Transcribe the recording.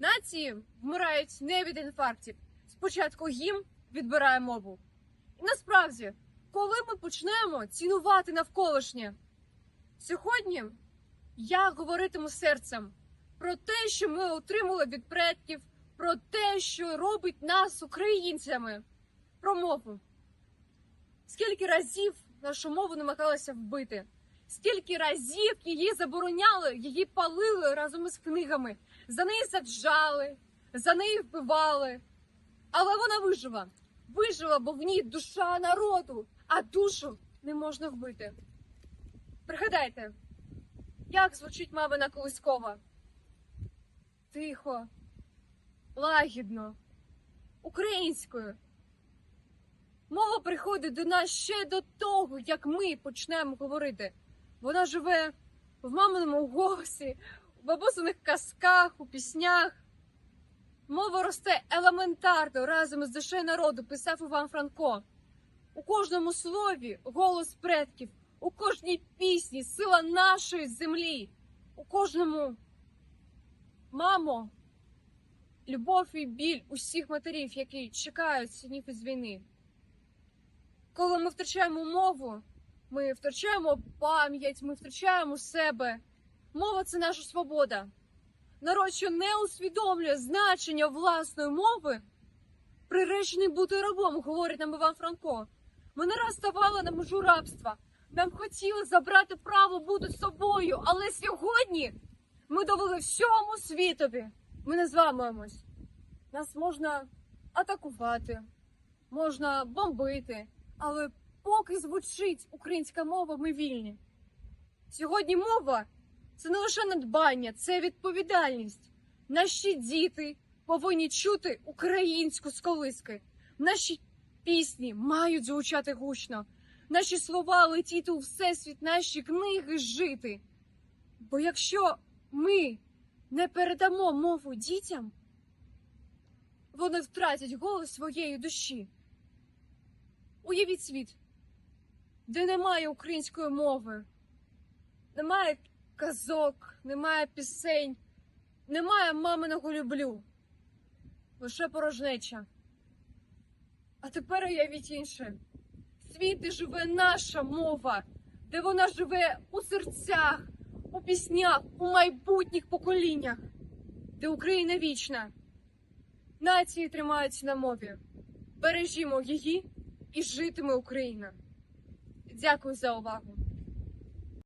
Нації вмирають не від інфарктів. Спочатку їм відбирає мову. І насправді, коли ми почнемо цінувати навколишнє, сьогодні я говоритиму серцем про те, що ми отримали від предків, про те, що робить нас українцями, про мову. Скільки разів нашу мову намагалися вбити? Скільки разів її забороняли, її палили разом із книгами, за неї саджали, за неї вбивали. Але вона вижила. Вижила, бо в ній душа народу, а душу не можна вбити. Пригадайте, як звучить мамина колискова? Тихо, лагідно, українською. Мова приходить до нас ще до того, як ми почнемо говорити. Вона живе в маминому голосі, у бабусиних казках, у піснях. Мова росте елементарно разом із душею народу, писав Іван Франко. У кожному слові голос предків, у кожній пісні сила нашої землі, у кожному мамо, любов і біль усіх матерів, які чекають синів із війни. Коли ми втрачаємо мову, ми втрачаємо пам'ять, ми втрачаємо себе. Мова це наша свобода. Народ, що не усвідомлює значення власної мови, приречений бути рабом, говорить нам Іван Франко. Ми не раз ставали на межу рабства. Нам хотіли забрати право бути собою, але сьогодні ми довели всьому світові. Ми не зламуємось. Нас можна атакувати, можна бомбити, але поки звучить українська мова, ми вільні. Сьогодні мова це не лише надбання, це відповідальність. Наші діти повинні чути українську з колиски. Наші пісні мають звучати гучно. Наші слова летіти у всесвіт, наші книги жити. Бо якщо ми не передамо мову дітям, вони втратять голос своєї душі. Уявіть світ, де немає української мови, немає казок, немає пісень, немає маминого люблю, лише порожнеча. А тепер уявіть інше. Світ, де живе наша мова, де вона живе у серцях, у піснях, у майбутніх поколіннях, де Україна вічна. Нації тримаються на мові. Бережімо її і житиме Україна. Дякую за увагу.